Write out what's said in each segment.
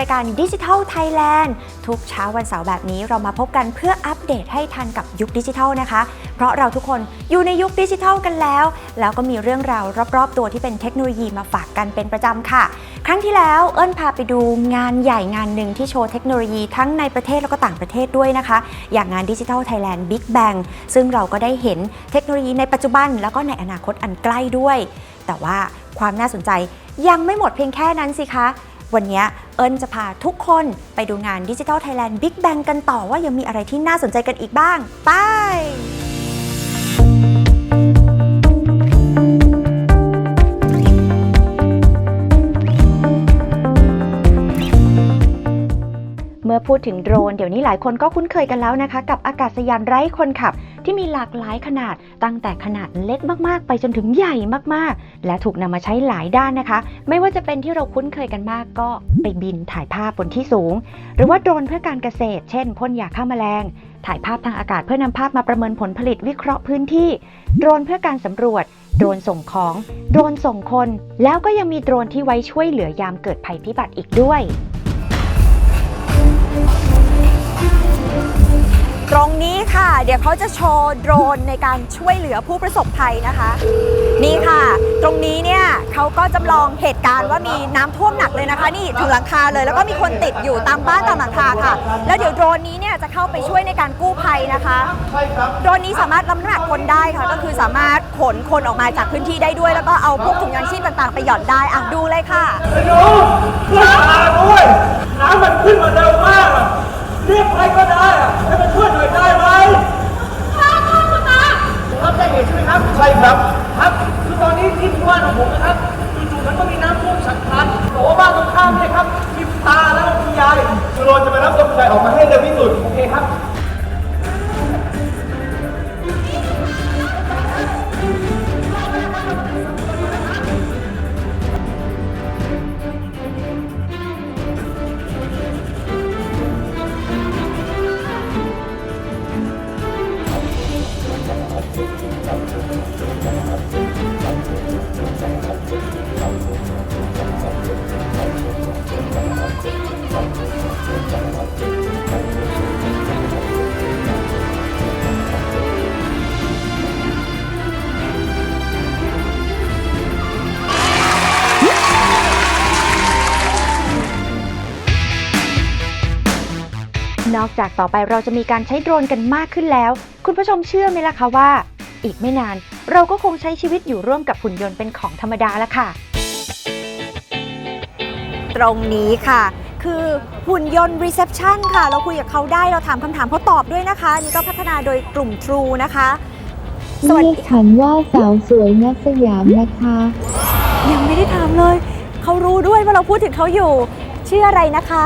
ระพีในรายการดิจิทัลไทยแลนด์ทุกเช้าวันเสาร์แบบนี้เรามาพบกันเพื่ออัปเดตให้ทันกับยุคดิจิทัลนะคะ เพราะเราทุกคนอยู่ในยุคดิจิทัลกันแล้ว แล้วก็มีเรื่องราวรอบๆ ตัวที่เป็นเทคโนโลยีมาฝากกันเป็นประจำค่ะ ครั้งที่แล้วเอิญพาไปดูงานใหญ่งานหนึ่งที่โชว์เทคโนโลยีทั้งในประเทศแล้วก็ต่างประเทศด้วยนะคะ อย่างงานดิจิทัลไทยแลนด์บิ๊กแบงซึ่งเราก็ได้เห็นเทคโนโลยีในปัจจุบัน แล้วก็ในอนาคตอันใกล้ด้วย แต่ว่าความน่าสนใจยังไม่หมดเพียงแค่นั้นสิคะ วันนี้เอิญจะพาทุกคนไปดูงานดิจิทัลไทยแลนด์บิ๊กแบงกันต่อว่ายังมีอะไรที่น่าสนใจกันอีกบ้าง ไป มื่อพูดถึงโดรน เดี๋ยวนี้หลายคนก็คุ้นเคยกันแล้วนะคะ กับอากาศยานไร้คนขับ ที่มีหลากหลายขนาด ตั้งแต่ขนาดเล็กมากๆ ไปจนถึงใหญ่มากๆ และถูกนำมาใช้หลายด้านนะคะ ไม่ว่าจะเป็นที่เราคุ้นเคยกันมากก็ไปบินถ่ายภาพบนที่สูง หรือว่าโดรนเพื่อการเกษตร เช่นพ่นยาฆ่าแมลง ถ่ายภาพทางอากาศเพื่อนำภาพมาประเมินผลผลิตวิเคราะห์พื้นที่ โดรนเพื่อการสำรวจโดรนส่งของ โดรนส่งคน แล้วก็ยังมีโดรนที่ไว้ช่วยเหลือยามเกิดภัยพิบัติอีกด้วย ตรงนี้ค่ะ เดี๋ยวเขาจะโชว์โดรนในการช่วยเหลือผู้ประสบภัยนะคะ นี่ค่ะ ตรงนี้เนี่ยเขาก็จำลองเหตุการณ์ว่ามีน้ำท่วมหนักเลยนะคะ นี่ถึงหลังคาเลย แล้วก็มีคนติดอยู่ตามบ้านตามหลังคาค่ะ แล้วเดี๋ยวโดรนนี้เนี่ยจะเข้าไปช่วยในการกู้ภัยนะคะโดรนนี้สามารถรับน้ำหนักคนได้ค่ะ ก็คือสามารถขนคนออกมาจากพื้นที่ได้ด้วย แล้วก็เอาพวกถุงยางชีพต่างๆ ไปหย่อนได้อะดูเลยค่ะไอ้หนูช่วยพาด้วยน้ำมันขึ้นมาเร็วมากอะ เรียกใครก็ได้อะให้มาช่วยหน่อยได้ไหมรับได้เหตุใช่ไหมครับ ใช่ครับ ครับ คือตอนนี้ที่บ้านของผมนะครับ นอกจากต่อไปเราจะมีการใช้โดรนกันมากขึ้นแล้ว คุณผู้ชมเชื่อไหมล่ะคะว่า อีกไม่นาน เราก็คงใช้ชีวิตอยู่ร่วมกับหุ่นยนต์เป็นของธรรมดาแล้วค่ะ ตรงนี้ค่ะ คือหุ่นยนต์ reception ค่ะ เราคุยกับเขาได้เราถามคำถามเขาตอบด้วยนะคะนี่ก็พัฒนาโดยกลุ่ม True นะคะ สวัสเรียดีกฉันว่าสาวสวยนัสยามนะคะ ยังไม่ได้ถามเลย เขารู้ด้วยว่าเราพูดถึงเขาอยู่ ชื่ออะไรนะคะ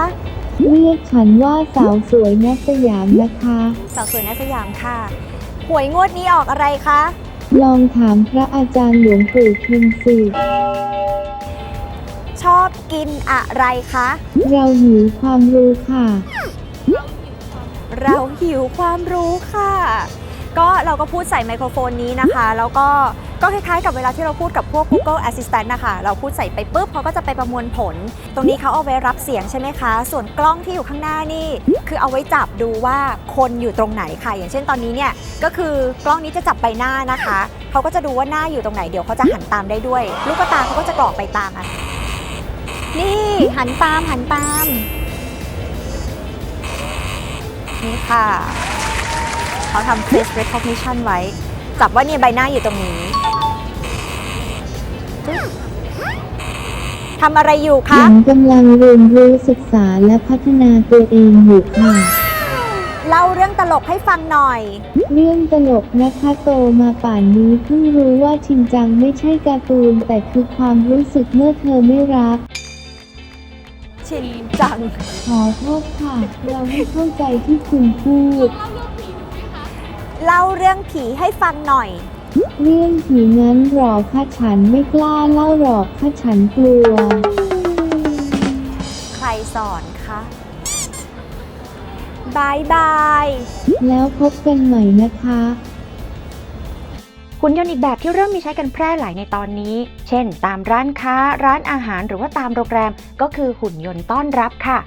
เรียกฉันว่าสาวสวยนัสยามนะคะ สาวสวยในสยามค่ะ หวยงวดนี้ออกอะไรคะ ลองถามพระอาจารย์หลวงปู่ทิมสิชอบกินอะไรคะ เราหิวความรู้ค่ะ เราหิวความรู้ค่ะ ก็เราก็พูดใส่ไมโครโฟนนี้นะคะ แล้วก็ก็คล้ายๆกับเวลาที่เราพูดกับพวก Google Assistant นะคะ เราพูดใส่ไปปุ๊บเขาก็จะไปประมวลผล ตรงนี้เขาเอาไว้รับเสียงใช่ไหมคะ ส่วนกล้องที่อยู่ข้างหน้านี่ คือเอาไว้จับดูว่าคนอยู่ตรงไหนค่ะ อย่างเช่นตอนนี้เนี่ย ก็คือกล้องนี้จะจับใบหน้านะคะ เขาก็จะดูว่าหน้าอยู่ตรงไหน เดี๋ยวเขาจะหันตามได้ด้วย ลูกตาเขาก็จะกรอกไปตามอะ นี่หันตามหันตาม นี่ค่ะ เขาทำ face recognition ไว้ จับว่าเนี่ยใบหน้าอยู่ตรงนี้ทำอะไรอยู่คะฉันกำลังเรียนรู้ศึกษาและพัฒนาตัวเองอยู่ค่ะ เล่าเรื่องตลกให้ฟังหน่อย เรื่องตลกนะคะโตมาป่านนี้เพิ่งรู้ว่าชินจังไม่ใช่การ์ตูน แต่คือความรู้สึกเมื่อเธอไม่รัก ชินจัง ขอโทษค่ะ เราไม่เข้าใจที่คุณพูด เล่าเรื่องผีให้ฟังหน่อย เรื่องผีนั้นหรอกค่ะฉันไม่กล้าเล่าหรอกค่ะฉันกลัว ใครสอนคะบายบาย แล้วพบกันใหม่นะคะหุ่นยนต์อีกแบบที่เริ่มมีใช้กันแพร่หลายในตอนนี้ เช่น ตามร้านค้า ร้านอาหารหรือว่าตามโรงแรม ก็คือหุ่นยนต์ต้อนรับค่ะ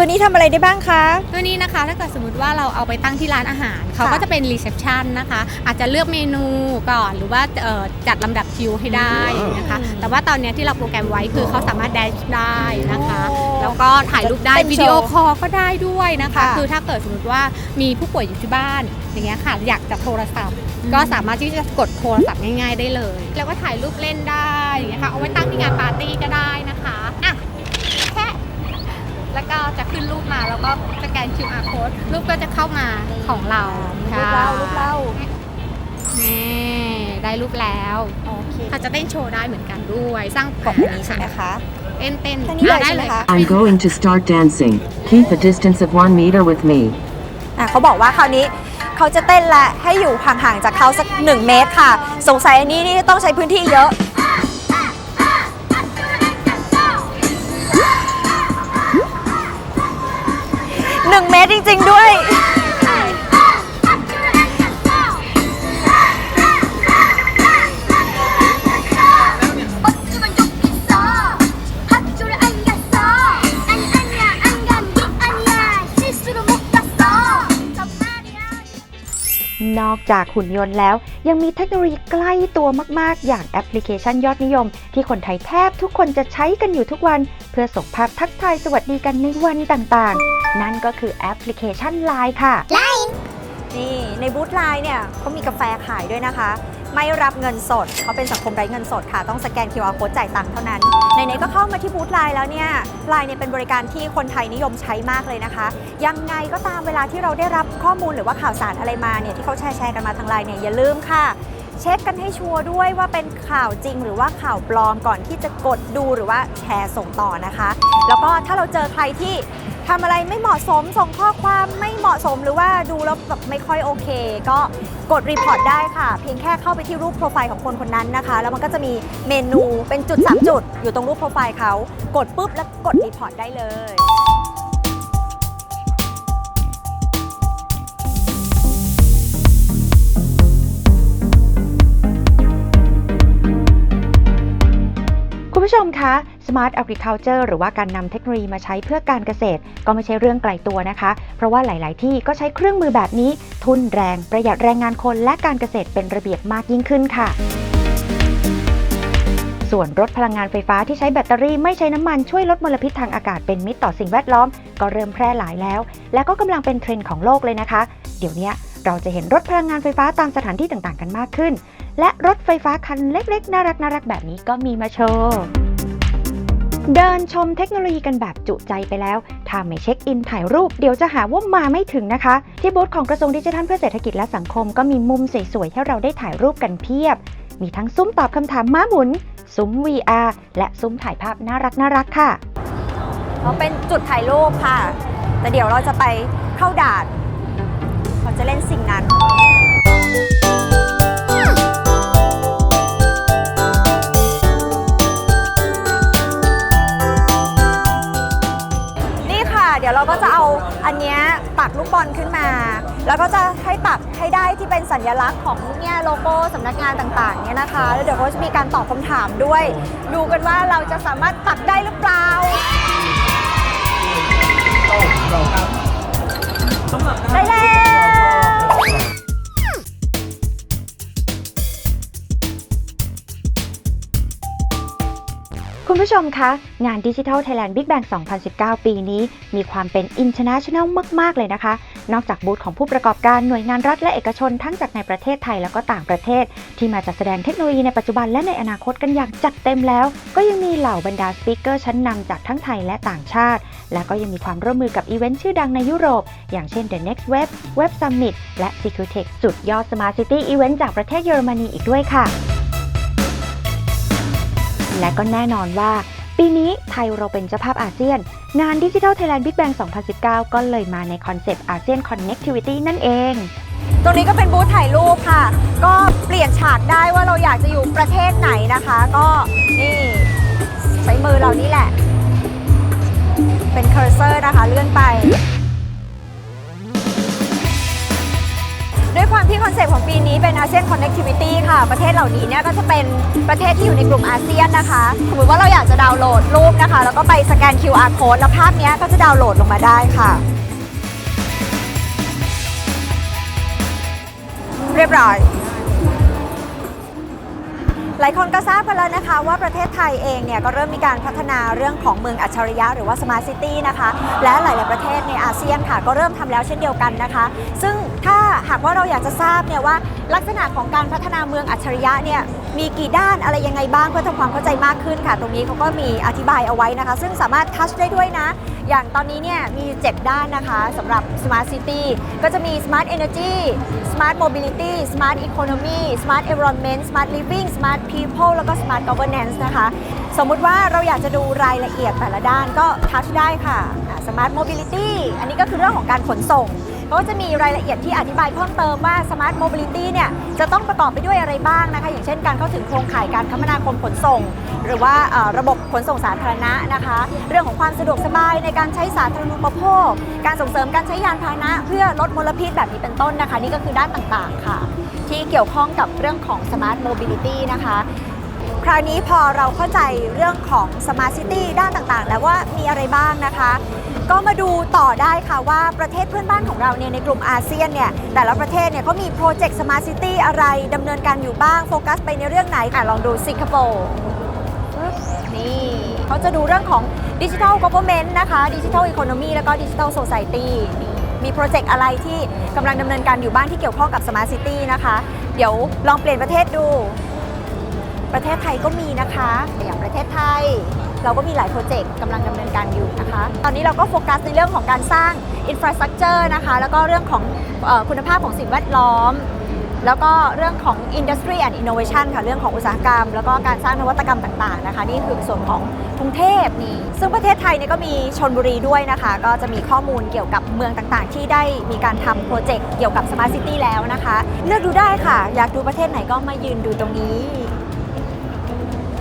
ตัวนี้ทำอะไรได้บ้างคะ ตัวนี้นะคะถ้าเกิดสมมติว่าเราเอาไปตั้งที่ร้านอาหาร เขาก็จะเป็นรีเซพชันนะคะ อาจจะเลือกเมนูก่อนหรือว่าเอ่อจัดลำดับคิวให้ได้นะคะ แต่ว่าตอนเนี้ยที่เราโปรแกรมไว้คือเขาสามารถแดชได้นะคะ โอ้แล้วก็ถ่ายรูปได้เป็นวิดีโอโชว์คอลก็ได้ด้วยนะคะ ค่ะคือถ้าเกิดสมมติว่ามีผู้ป่วยอยู่ที่บ้านอย่างเงี้ยค่ะอยากจะโทรศัพท์ก็สามารถที่จะกดโทรศัพท์ง่าย ๆ ได้เลย แล้วก็ถ่ายรูปเล่นได้อย่างเงี้ยค่ะเอาไว้ตั้งที่งานปาร์ตี้ก็ได้นะคะอะแค่ แล้วก็จะขึ้นรูปมาแล้วก็สแกน QR code รูปก็จะเข้ามาของเรารูปเล่ารูปเล่านี่ได้รูปแล้วโอเคอาจจะเต้นโชว์ได้เหมือนกันด้วยสร้างกดอันนี้ใช่ไหมคะ เต้นเต้นแค่นี้เลยอะได้ใช่ไหมเลยคะค่ะ I'm going to start dancing. Keep a distance of one meter with me. อะเขาบอกว่าคราวนี้เขาจะเต้นและให้อยู่ห่างๆจากเขาสัก 1 เมตรค่ะ สงสัยอันนี้นี่ต้องใช้พื้นที่เยอะ 1 เมตรจริง ๆ ด้วย อกจากหุ่นยนต์แล้ว ยังมีเทคโนโลยีใกล้ตัวมาก ๆ อย่างแอปพลิเคชันยอดนิยม ที่คนไทยแทบทุกคนจะใช้กันอยู่ทุกวัน เพื่อส่งภาพทักทายสวัสดีกันในวันต่างๆ นั่นก็คือแอปพลิเคชัน Line ค่ะ นี่ ในบูธไลน์เนี่ยเขามีกาแฟขายด้วยนะคะ ไม่รับเงินสด เขาเป็นสังคมไร้เงินสดค่ะ ต้องสแกน QR code จ่ายตังค์เท่านั้นไหนๆก็เข้ามาที่บูธไลน์แล้วเนี่ยไลน์เนี่ยเป็นบริการที่คนไทยนิยมใช้มากเลยนะคะ ยังไงก็ตามเวลาที่เราได้รับข้อมูลหรือว่าข่าวสารอะไรมาเนี่ยที่เขาแชร์แชร์กันมาทางไลน์เนี่ยอย่าลืมค่ะ เช็คกันให้ชัวร์ด้วยว่าเป็นข่าวจริง หรือว่าข่าวปลอมก่อนที่จะกดดูหรือว่าแชร์ส่งต่อนะคะ แล้วก็ถ้าเราเจอใครที่ทำอะไรไม่เหมาะสมส่งข้อความไม่เหมาะสมหรือว่าดูแล้วแบบไม่ค่อยโอเค ก็กดรีพอร์ตได้ค่ะ เพียงแค่เข้าไปที่รูปโปรไฟล์ของคนคนนั้นนะคะ แล้วมันก็จะมีเมนูเป็นจุด 3 จุด อยู่ตรงรูปโปรไฟล์เขากดปุ๊บแล้วกดรีพอร์ตได้เลย ชมคะ Smart Agriculture หรือว่าการนำเทคโนโลยีมาใช้เพื่อการเกษตร ก็ไม่ใช่เรื่องไกลตัวนะคะ เพราะว่าหลาย ๆ ที่ก็ใช้เครื่องมือแบบนี้ ทุนแรง ประหยัดแรงงานคนและการเกษตรเป็นระเบียบมากยิ่งขึ้นค่ะส่วนรถพลังงานไฟฟ้าที่ใช้แบตเตอรี่ไม่ใช้น้ำมันช่วยลดมลพิษทางอากาศเป็นมิตรต่อสิ่งแวดล้อม ก็เริ่มแพร่หลายแล้ว และก็กำลังเป็นเทรนด์ของโลกเลยนะคะ เดี๋ยวนี้เราจะเห็นรถพลังงานไฟฟ้าตามสถานที่ต่าง ๆ กันมากขึ้น และรถไฟฟ้าคันเล็ก ๆ น่ารักน่ารักแบบนี้ก็มีมาโชว์ เดินชมเทคโนโลยีกันแบบจุใจไปแล้ว ถ้าไม่เช็คอินถ่ายรูปเดี๋ยวจะหาว่ามาไม่ถึงนะคะ ที่บูธของกระทรวงดิจิทัลเพื่อเศรษฐกิจและสังคมก็มีมุมสวยๆ ให้เราได้ถ่ายรูปกันเพียบ มีทั้งซุ้มตอบคำถามม้าหมุน ซุ้ม VR และซุ้มถ่ายภาพน่ารักน่ารักค่ะเขาเป็นจุดถ่ายรูปค่ะ แต่เดี๋ยวเราจะไปเข้าด่านเราจะเล่นสิ่งนั้น ดี๋ยวเราก็จะเอาอันเนี้ยปักลูกบอลขึ้นมา แล้วก็จะให้ปักให้ได้ที่เป็นสัญลักษณ์ของเนี่ยโลโก้สำนักงานต่างๆเนี่ยนะคะ แล้วเดี๋ยวเขาจะมีการตอบคำถามด้วย ดูกันว่าเราจะสามารถปักได้หรือเปล่า ผู้ชมคะ งาน Digital Thailand Big Bang 2019 ปีนี้ มีความเป็น international มาก ๆ เลยนะคะ นอกจากบูธของผู้ประกอบการหน่วยงานรัฐและเอกชนทั้งจากในประเทศไทยแล้วก็ต่างประเทศ ที่มาจัดแสดงเทคโนโลยีในปัจจุบันและในอนาคตกันอย่างจัดเต็มแล้ว ก็ยังมีเหล่าบรรดาสปีกเกอร์ชั้นนำจากทั้งไทยและต่างชาติ และก็ยังมีความร่วมมือกับอีเวนต์ชื่อดังในยุโรป อย่างเช่น The Next Web Web Summit และ Securtech สุดยอด Smart City Event จากประเทศเยอรมนีอีกด้วยค่ะ และก็แน่นอนว่า ปีนี้ไทยเราเป็นเจ้าภาพอาเซียน งาน Digital Thailand Big Bang 2019 ก็เลยมาในคอนเซปต์อาเซียน Connectivity นั่นเอง ตรงนี้ก็เป็นบูธถ่ายรูปค่ะ ก็เปลี่ยนฉากได้ว่าเราอยากจะอยู่ประเทศไหนนะคะ ก็นี่ใช้มือเรานี่แหละ เป็นเคอร์เซอร์นะคะเลื่อนไป ด้วยความที่คอนเซปต์ของปีนี้เป็นอาเซียนคอนเน c t ิวิตี้ค่ะ ประเทศเหล่านี้เนี่ยก็จะเป็นประเทศที่อยู่ในกลุ่มอาเซียนนะคะ สมมติว่าเราอยากจะดาวน์โหลดรูปนะคะ แล้วก็ไปสแกน QR code แล้วภาพนี้ก็จะดาวน์โหลดลงมาได้ค่ะ เรียบร้อย หลายคนก็ทราบกันแล้วนะคะ ว่าประเทศไทยเองเนี่ยก็เริ่มมีการพัฒนาเรื่องของเมืองอัจฉริยะหรือว่า Smart City นะคะและหลาย ๆ ประเทศในอาเซียนค่ะก็เริ่มทำแล้วเช่นเดียวกันนะคะ ซึ่งถ้าหากว่าเราอยากจะทราบเนี่ยว่าลักษณะของการพัฒนาเมืองอัจฉริยะเนี่ยมีกี่ด้านอะไรยังไงบ้างเพื่อทำความเข้าใจมากขึ้นค่ะ ตรงนี้เขาก็มีอธิบายเอาไว้นะคะ ซึ่งสามารถทัชได้ด้วยนะ อย่างตอนนี้เนี่ยมี 7 ด้านนะคะสำหรับ Smart City ก็จะมี Smart Energy Smart Mobility Smart Economy Smart Environment Smart Living Smart People แล้วก็ Smart Governance นะคะ สมมุติว่าเราอยากจะดูรายละเอียดแต่ละด้านก็ทัชได้ค่ะอ่า Smart Mobility อันนี้ก็คือเรื่องของการขนส่งก็จะมีรายละเอียดที่อธิบายเพิ่มเติมว่า Smart Mobility เนี่ยจะต้องประกอบไปด้วยอะไรบ้างนะคะ อย่างเช่นการเข้าถึงโครงข่ายการคมนาคมขนส่ง หรือว่าระบบ ขนส่งสาธารณะนะคะ เรื่องของความสะดวกสบายในการใช้สาธารณูปโภค การส่งเสริมการใช้ยานพาหนะ เพื่อลดมลพิษแบบนี้เป็นต้นนะคะ นี่ก็คือด้านต่างๆค่ะ ที่เกี่ยวข้องกับเรื่องของ Smart Mobility นะคะคราวนี้พอเราเข้าใจเรื่องของ Smart City ด้านต่างๆ แล้วว่ามีอะไรบ้างนะคะ ก็มาดูต่อได้ค่ะว่าประเทศเพื่อนบ้านของเราเนี่ยในกลุ่มอาเซียนเนี่ยแต่ละประเทศเนี่ยเขามีโปรเจกต์ Smart City อะไรดำเนินการอยู่บ้างโฟกัสไปในเรื่องไหนอะลองดูสิงคโปร์ เขาจะดูเรื่องของดิจิทัล g o v e r n m e n t นะคะดิจิทัลอีโคโนมีแล้วก็ดิจิทัลโซซ i ตี้มีโปรเจกต์อะไรที่กำลังดำเนินการอยู่บ้างที่เกี่ยวข้องกับ Smart City นะคะ เดี๋ยวลองเปลี่ยนประเทศดู ประเทศไทยก็มีนะคะอย่างประเทศไทย เราก็มีหลายโปรเจกต์กำลังดำเนินการอยู่นะคะ ตอนนี้เราก็โฟกัสในเรื่องของการสร้างอินฟราสตรักเจอร์นะคะแล้วก็เรื่องของออคุณภาพของสิ่งแวดล้อม แล้วก็เรื่องของ Industry and Innovation ค่ะ เรื่องของอุตสาหกรรม แล้วก็การสร้างนวัตกรรมต่างๆนะคะ นี่คือส่วนของกรุงเทพนี่ซึ่งประเทศไทยเนี่ยก็มีชนบุรีด้วยนะคะ ก็จะมีข้อมูลเกี่ยวกับเมืองต่างๆ ที่ได้มีการทำโปรเจกต์เกี่ยวกับ Smart City แล้วนะคะ เลือกดูได้ค่ะ อยากดูประเทศไหนก็มายืนดูตรงนี้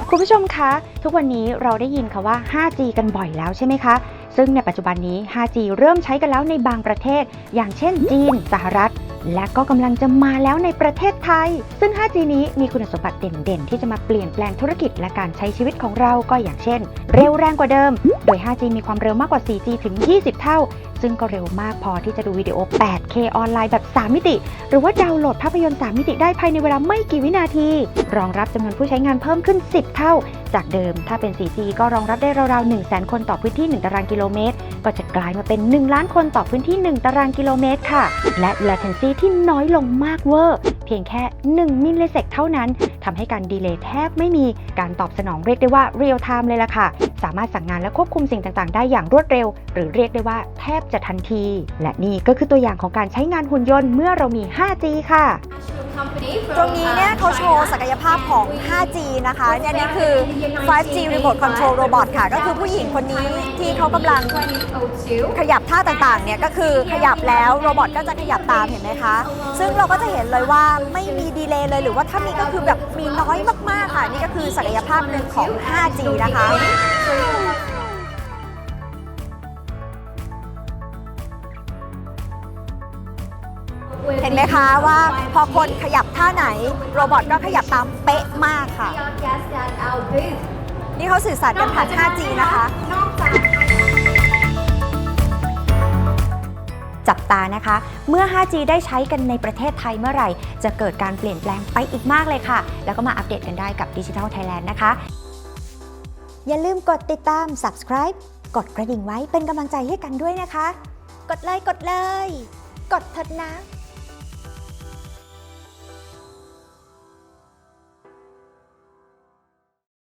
คุณผู้ชมคะ ทุกวันนี้เราได้ยินคาว่า 5G กันบ่อยแล้วใช่ไหมคะซึ่งในปัจจุบันนี้ 5G เริ่มใช้กันแล้วในบางประเทศ อย่างเช่นจีน สหรัฐ และก็กำลังจะมาแล้วในประเทศไทย ซึ่ง 5G นี้มีคุณสมบัติเด่นๆ ที่จะมาเปลี่ยนแปลงธุรกิจและการใช้ชีวิตของเราก็อย่างเช่น เร็วแรงกว่าเดิม โดย 5G มีความเร็วมากกว่า 4G ถึง 20 เท่าซึ่งก็เร็วมากพอที่จะดูวิดีโอ 8K ออนไลน์แบบ 3 มิติ หรือว่าดาวน์โหลดภาพยนตร์ 3 มิติได้ภายในเวลาไม่กี่วินาที รองรับจำนวนผู้ใช้งานเพิ่มขึ้น 10 เท่า จากเดิมถ้าเป็น 4G ก็รองรับได้ราวๆ 1 0 0 0 0 0 คนต่อพื้นที่ 1 ตารางกิโลเมตร ก็จะกลายมาเป็น 1 ล้านคนต่อพื้นที่ 1 ตารางกิโลเมตรค่ะ และ latency ที่น้อยลงมากเวอร์ เพียงแค่ 1 มิลลิเซกเท่านั้นทำให้การดีเลย์แทบไม่มีการตอบสนองเรียกได้ว่า real time เลยล่ะค่ะ สามารถสั่งงานและควบคุมสิ่งต่างๆ ได้อย่างรวดเร็ว หรือเรียกได้ว่าแทบจะทันที และนี่ก็คือตัวอย่างของการใช้งานหุ่นยนต์เมื่อเรามี 5G ค่ะ ตรงนี้เนี่ยเขาโชว์ศักยภาพของ 5G นะคะเนี่ยนี่คือ 5G Remote Control Robot ค่ะ ก็คือผู้หญิงคนนี้ที่เขากำลังขยับท่าต่างๆ เนี่ยก็คือขยับแล้วโรบอทก็จะขยับตามเห็นไหมคะ ซึ่งเราก็จะเห็นเลยว่าไม่มีดีเลย์เลย หรือว่าถ้ามีก็คือแบบมีน้อยมากๆค่ะ นี่ก็คือศักยภาพหนึ่งของ 5G นะคะ นไหมคะว่าพอคนขยับท่าไหนโรบอทก็ขยับตามเป๊ะมากค่ะ นี่เขาสื่อสารกันผ่าน 5G นะคะ จับตานะคะ เมื่อ 5G ได้ใช้กันในประเทศไทยเมื่อไหร่ จะเกิดการเปลี่ยนแปลงไปอีกมากเลยค่ะ แล้วก็มาอัปเดตกันได้กับ Digital Thailand นะคะ อย่าลืมกดติดตาม subscribe กดกระดิ่งไว้เป็นกำลังใจให้กันด้วยนะคะ กดเลยกดเลย กดเถิดนะ